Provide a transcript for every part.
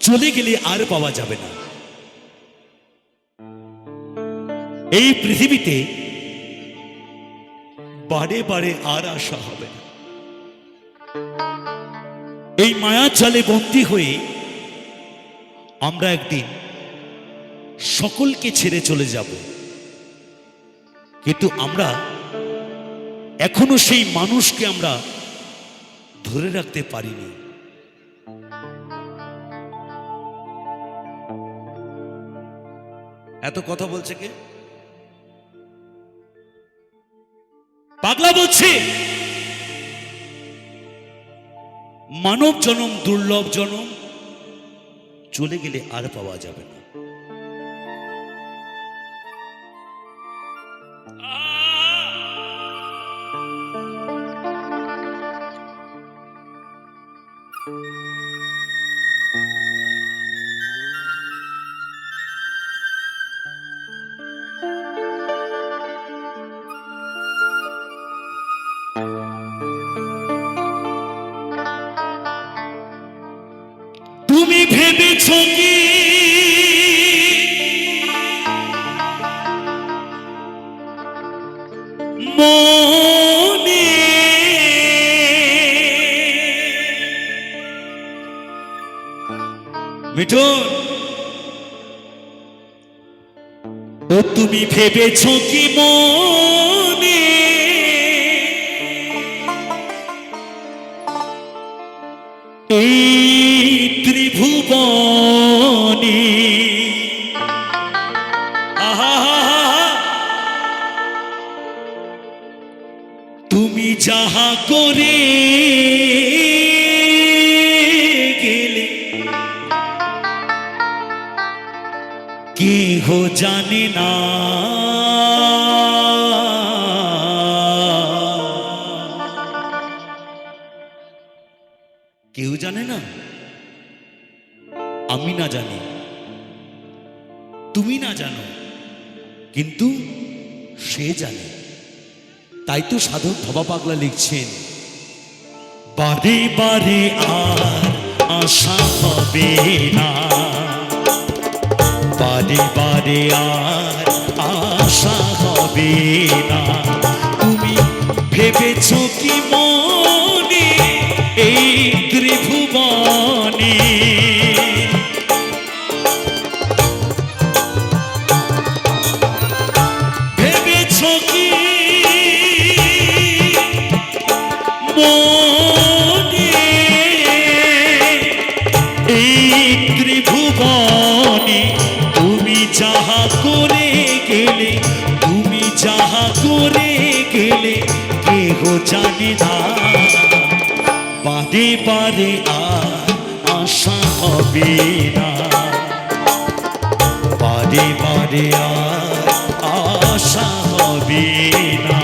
চলে গেলে আর পাওয়া যাবে না। এই পৃথিবীতে বারে বারে আর আসা হবে না। এই মায়া জালে বন্দী হয়ে আমরা একদিন সকলকে ছেড়ে চলে যাব। কিন্তু আমরা এখনও সেই মানুষকে আমরা ধরে রাখতে পারিনি। এত কথা বলছে কে? পাগলা বলছে। মানব জনম, দুর্লভ জনম, চলে গেলে আর পাওয়া যাবে না। তুমি ভেবেছ কি মনে? এই ত্রিভুবনে তুমি যাহা করে কেহ জানে না। কেউ জানে না? আমি না জানি। তুমি না জানো। কিন্তু সে জানে। তাই তো সাধক ভবা পাগলা লিখছেন, বারে বারে আর আশা হবে না। বারে বারে আর আশা হবে না। তুমি ভেবেছ কি মনে জানে না। বারে বারে আর আশা হবে না। বারে বারে আর আশা হবে না।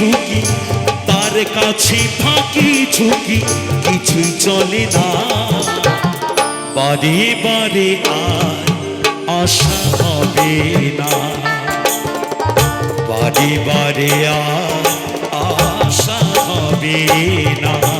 ঝুঁকি, তার কাছে ফাঁকি ঝুঁকি কিছুই চলে না। বারে বারে আর আশা হবে না। বারে বারে আর আশা হবে না।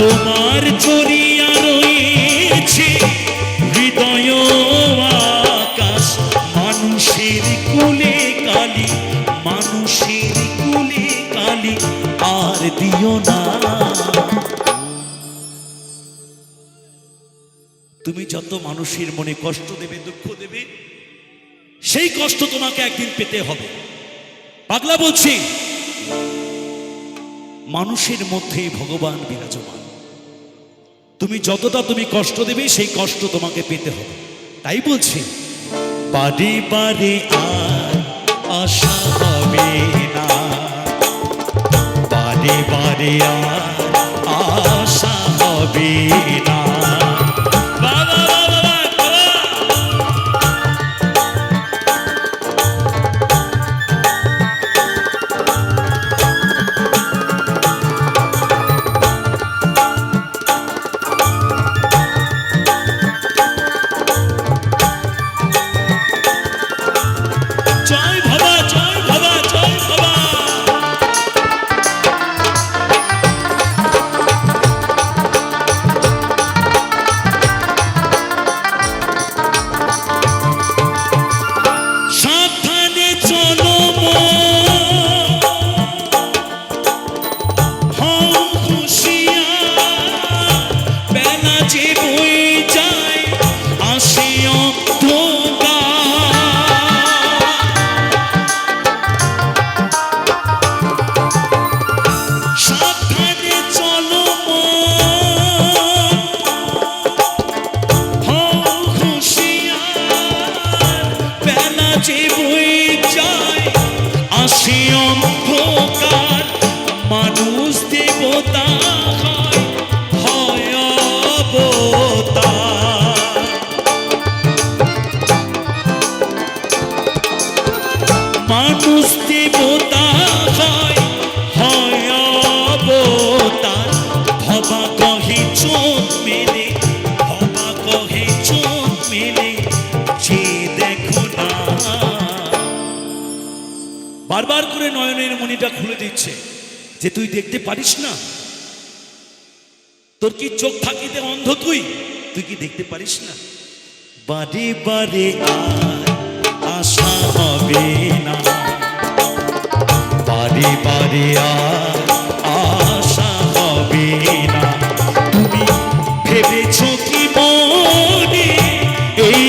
তোমার চরিয়া রয়েছে হৃদয় আকাশ। মানুষের কুলে কালি, মানুষের কুলে কালি, আর দিও না। তুমি যত মানুষের মনে কষ্ট দেবে, দুঃখ দেবে, সেই কষ্ট তোমাকে একদিন পেতে হবে। পাগলা বলছি, মানুষের মধ্যেই ভগবান বিরাজমান। তুমি যতটা তুমি কষ্ট দেবে, সেই কষ্ট তোমাকে পেতে হবে। তাই বলছি বারে আর আশা হবে না। বারে আর আশা হবে না। নয়নের খুলে দিচ্ছে যে তুই দেখতে পারিস না? তোর কি চোখ থাকিতে অন্ধ তুই? তুই কি দেখতে পারিস না? বারে বারে আশা হবে না। বারে বারে আশা হবে না। তুমি ভেবেছ কি মনে? এই